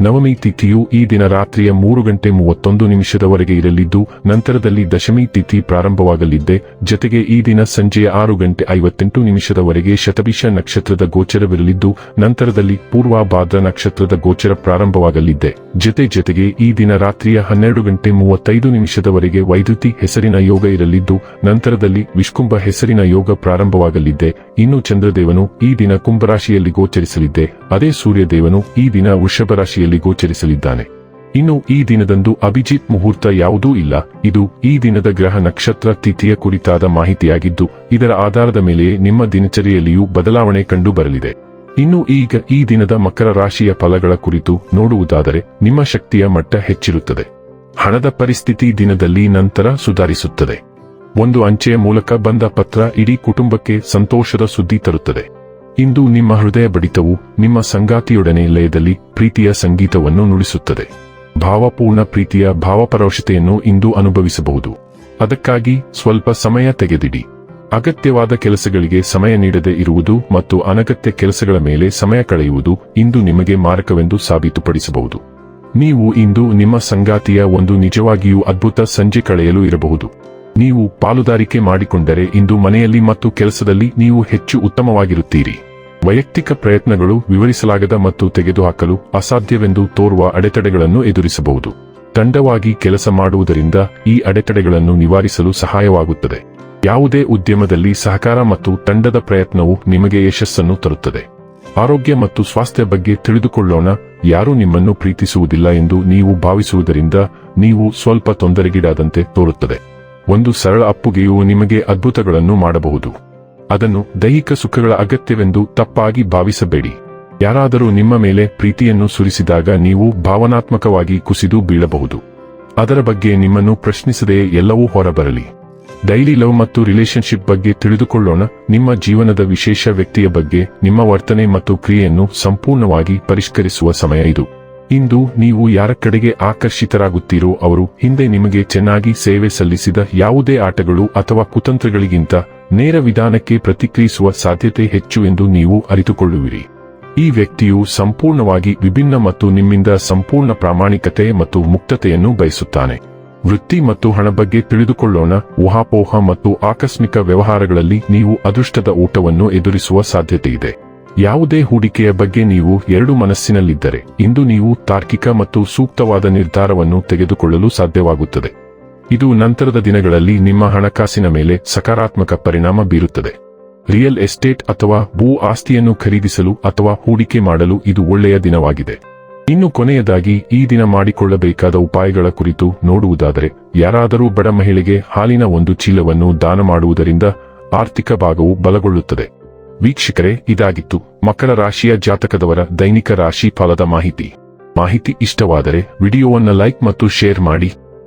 ನವಮಿ ತಿಥಿಯು ಈ ದಿನ ರಾತ್ರಿಯ ಮೂರು ಗಂಟೆ ಮೂವತ್ತೊಂದು ನಿಮಿಷದವರೆಗೆ ಇರಲಿದ್ದು, ನಂತರದಲ್ಲಿ ದಶಮಿ ತಿಥಿ ಪ್ರಾರಂಭವಾಗಲಿದ್ದೆ. ಜತೆಗೆ ಈ ದಿನ ಸಂಜೆಯ ಆರು ಗಂಟೆ ಐವತ್ತೆಂಟು ನಿಮಿಷದವರೆಗೆ ಶತಭಿಷ ನಕ್ಷತ್ರದ ಗೋಚರವಿರಲಿದ್ದು, ನಂತರದಲ್ಲಿ ಪೂರ್ವಾಭಾದ್ರ ನಕ್ಷತ್ರದ ಗೋಚರ ಪ್ರಾರಂಭವಾಗಲಿದ್ದೆ. ಜತೆ ಜತೆಗೆ ಈ ದಿನ ರಾತ್ರಿಯ ಹನ್ನೆರಡು ಗಂಟೆ ಮೂವತ್ತೈದು ನಿಮಿಷದವರೆಗೆ ವೈದ್ಯುತಿ ಹೆಸರಿನ ಯೋಗ ಇರಲಿದ್ದು, ನಂತರದಲ್ಲಿ ವಿಷ್ಕುಂಭ ಹೆಸರಿನ ಯೋಗ ಪ್ರಾರಂಭವಾಗಲಿದ್ದೆ. ಇನ್ನು ಚಂದ್ರದೇವನು ಈ ದಿನ ಕುಂಭರಾಶಿಯಲ್ಲಿ ಗೋಚರಿಸಲಿದ್ದೆ. ಅದೇ ಸೂರ್ಯದೇವನು ಈ ದಿನ ವೃಷಭ ರಾಶಿಯಲ್ಲಿ ಗೋಚರಿಸಲಿದ್ದಾನೆ. ಇನ್ನು ಈ ದಿನದಂದು ಅಭಿಜಿತ್ ಮುಹೂರ್ತ ಯಾವುದೂ ಇಲ್ಲ. ಇದು ಈ ದಿನದ ಗ್ರಹ ನಕ್ಷತ್ರ ತಿಥಿಯ ಕುರಿತಾದ ಮಾಹಿತಿಯಾಗಿದ್ದು, ಇದರ ಆಧಾರದ ಮೇಲೆಯೇ ನಿಮ್ಮ ದಿನಚರಿಯಲ್ಲಿಯೂ ಬದಲಾವಣೆ ಕಂಡು ಬರಲಿದೆ ಇನ್ನು ಈಗ ಈ ದಿನದ ಮಕರ ರಾಶಿಯ ಫಲಗಳ ಕುರಿತು ನೋಡುವುದಾದರೆ, ನಿಮ್ಮ ಶಕ್ತಿಯ ಮಟ್ಟ ಹೆಚ್ಚಿರುತ್ತದೆ. ಹಣದ ಪರಿಸ್ಥಿತಿ ದಿನದಲ್ಲಿ ನಂತರ ಸುಧಾರಿಸುತ್ತದೆ. ಒಂದು ಅಂಚೆಯ ಮೂಲಕ ಬಂದ ಪತ್ರ ಇಡೀ ಕುಟುಂಬಕ್ಕೆ ಸಂತೋಷದ ಸುದ್ದಿ ತರುತ್ತದೆ. ಇಂದು ನಿಮ್ಮ ಹೃದಯ ಬಡಿತವು ನಿಮ್ಮ ಸಂಗಾತಿಯೊಡನೆ ಲಯದಲ್ಲಿ ಪ್ರೀತಿಯ ಸಂಗೀತವನ್ನು ನುಡಿಸುತ್ತದೆ. ಭಾವಪೂರ್ಣ ಪ್ರೀತಿಯ ಭಾವಪರೋಷತೆಯನ್ನು ಇಂದು ಅನುಭವಿಸಬಹುದು. ಅದಕ್ಕಾಗಿ ಸ್ವಲ್ಪ ಸಮಯ ತೆಗೆದಿಡಿ. ಅಗತ್ಯವಾದ ಕೆಲಸಗಳಿಗೆ ಸಮಯ ನೀಡದೆ ಇರುವುದು ಮತ್ತು ಅನಗತ್ಯ ಕೆಲಸಗಳ ಮೇಲೆ ಸಮಯ ಕಳೆಯುವುದು ಇಂದು ನಿಮಗೆ ಮಾರಕವೆಂದು ಸಾಬೀತುಪಡಿಸಬಹುದು. ನೀವು ಇಂದು ನಿಮ್ಮ ಸಂಗಾತಿಯ ಒಂದು ನಿಜವಾಗಿಯೂ ಅದ್ಭುತ ಸಂಜೆ ಕಳೆಯಲು ಇರಬಹುದು. ನೀವು ಪಾಲುದಾರಿಕೆ ಮಾಡಿಕೊಂಡರೆ ಇಂದು ಮನೆಯಲ್ಲಿ ಮತ್ತು ಕೆಲಸದಲ್ಲಿ ನೀವು ಹೆಚ್ಚು ಉತ್ತಮವಾಗಿರುತ್ತೀರಿ. ವೈಯಕ್ತಿಕ ಪ್ರಯತ್ನಗಳು ವಿವರಿಸಲಾಗದ ಮತ್ತು ತೆಗೆದುಹಾಕಲು ಅಸಾಧ್ಯವೆಂದು ತೋರುವ ಅಡೆತಡೆಗಳನ್ನು ಎದುರಿಸಬಹುದು. ತಂಡವಾಗಿ ಕೆಲಸ ಮಾಡುವುದರಿಂದ ಈ ಅಡೆತಡೆಗಳನ್ನು ನಿವಾರಿಸಲು ಸಹಾಯವಾಗುತ್ತದೆ. ಯಾವುದೇ ಉದ್ಯಮದಲ್ಲಿ ಸಹಕಾರ ಮತ್ತು ತಂಡದ ಪ್ರಯತ್ನವು ನಿಮಗೆ ಯಶಸ್ಸನ್ನು ತರುತ್ತದೆ. ಆರೋಗ್ಯ ಮತ್ತು ಸ್ವಾಸ್ಥ್ಯ ಬಗ್ಗೆ ತಿಳಿದುಕೊಳ್ಳೋಣ. ಯಾರೂ ನಿಮ್ಮನ್ನು ಪ್ರೀತಿಸುವುದಿಲ್ಲ ಎಂದು ನೀವು ಭಾವಿಸುವುದರಿಂದ ನೀವು ಸ್ವಲ್ಪ ತೊಂದರೆಗೀಡಾದಂತೆ ತೋರುತ್ತದೆ. ಒಂದು ಸರಳ ಅಪ್ಪುಗೆಯು ನಿಮಗೆ ಅದ್ಭುತಗಳನ್ನು ಮಾಡಬಹುದು. ಅದನ್ನು ದೈಹಿಕ ಸುಖಗಳ ಅಗತ್ಯವೆಂದು ತಪ್ಪಾಗಿ ಭಾವಿಸಬೇಡಿ. ಯಾರಾದರೂ ನಿಮ್ಮ ಮೇಲೆ ಪ್ರೀತಿಯನ್ನು ಸುರಿಸಿದಾಗ ನೀವು ಭಾವನಾತ್ಮಕವಾಗಿ ಕುಸಿದು ಬೀಳಬಹುದು. ಅದರ ಬಗ್ಗೆ ನಿಮ್ಮನ್ನು ಪ್ರಶ್ನಿಸದೆಯೇ ಎಲ್ಲವೂ ಹೊರಬರಲಿ. ಡೈಲಿ ಲವ್ ಮತ್ತು ರಿಲೇಶನ್ಶಿಪ್ ಬಗ್ಗೆ ತಿಳಿದುಕೊಳ್ಳೋಣ. ನಿಮ್ಮ ಜೀವನದ ವಿಶೇಷ ವ್ಯಕ್ತಿಯ ಬಗ್ಗೆ, ನಿಮ್ಮ ವರ್ತನೆ ಮತ್ತು ಕ್ರಿಯೆಯನ್ನು ಸಂಪೂರ್ಣವಾಗಿ ಪರಿಷ್ಕರಿಸುವ ಸಮಯ ಇದು. ಇಂದು ನೀವು ಯಾರ ಕಡೆಗೆ ಆಕರ್ಷಿತರಾಗುತ್ತೀರೋ ಅವರು, ಹಿಂದೆ ನಿಮಗೆ ಚೆನ್ನಾಗಿ ಸೇವೆ ಸಲ್ಲಿಸಿದ ಯಾವುದೇ ಆಟಗಳು ಅಥವಾ ಕುತಂತ್ರಗಳಿಗಿಂತ ನೇರ ವಿಧಾನಕ್ಕೆ ಪ್ರತಿಕ್ರಿಯಿಸುವ ಸಾಧ್ಯತೆ ಹೆಚ್ಚು ಎಂದು ನೀವು ಅರಿತುಕೊಳ್ಳುವಿರಿ. ಈ ವ್ಯಕ್ತಿಯು ಸಂಪೂರ್ಣವಾಗಿ ವಿಭಿನ್ನ ಮತ್ತು ನಿಮ್ಮಿಂದ ಸಂಪೂರ್ಣ ಪ್ರಾಮಾಣಿಕತೆ ಮತ್ತು ಮುಕ್ತತೆಯನ್ನು ಬಯಸುತ್ತಾನೆ. ವೃತ್ತಿ ಮತ್ತು ಹಣ ಬಗ್ಗೆ ತಿಳಿದುಕೊಳ್ಳೋಣ. ಊಹಾಪೋಹ ಮತ್ತು ಆಕಸ್ಮಿಕ ವ್ಯವಹಾರಗಳಲ್ಲಿ ನೀವು ಅದೃಷ್ಟದ ಊಟವನ್ನು ಎದುರಿಸುವ ಸಾಧ್ಯತೆಯಿದೆ ಯಾವುದೇ ಹೂಡಿಕೆಯ ಬಗ್ಗೆ ನೀವು ಎರಡು ಮನಸ್ಸಿನಲ್ಲಿದ್ದರೆ, ಇಂದು ನೀವು ತಾರ್ಕಿಕ ಮತ್ತು ಸೂಕ್ತವಾದ ನಿರ್ಧಾರವನ್ನು ತೆಗೆದುಕೊಳ್ಳಲು ಸಾಧ್ಯವಾಗುತ್ತದೆ. ಇದು ನಂತರದ ದಿನಗಳಲ್ಲಿ ನಿಮ್ಮ ಹಣಕಾಸಿನ ಮೇಲೆ ಸಕಾರಾತ್ಮಕ ಪರಿಣಾಮ ಬೀರುತ್ತದೆ. ರಿಯಲ್ ಎಸ್ಟೇಟ್ ಅಥವಾ ಭೂ ಆಸ್ತಿಯನ್ನು ಖರೀದಿಸಲು ಅಥವಾ ಹೂಡಿಕೆ ಮಾಡಲು ಇದು ಒಳ್ಳೆಯ ದಿನವಾಗಿದೆ. ಇನ್ನು ಕೊನೆಯದಾಗಿ, ಈ ದಿನ ಮಾಡಿಕೊಳ್ಳಬೇಕಾದ ಉಪಾಯಗಳ ಕುರಿತು ನೋಡುವುದಾದರೆ, ಯಾರಾದರೂ ಬಡ ಮಹಿಳೆಗೆ ಹಾಲಿನ ಒಂದು ಚೀಲವನ್ನು ದಾನ ಮಾಡುವುದರಿಂದ ಆರ್ಥಿಕ ಭಾಗವು ಬಲಗೊಳ್ಳುತ್ತದೆ. ವೀಕ್ಷಕರೇ, ಇದಾಗಿತ್ತು ಮಕರ ರಾಶಿಯ ಜಾತಕದವರ ದೈನಿಕ ರಾಶಿ ಫಲದ ಮಾಹಿತಿ. ಮಾಹಿತಿ ಇಷ್ಟವಾದರೆ, ವಿಡಿಯೋವನ್ನು ಲೈಕ್ ಮತ್ತು ಶೇರ್ ಮಾಡಿ.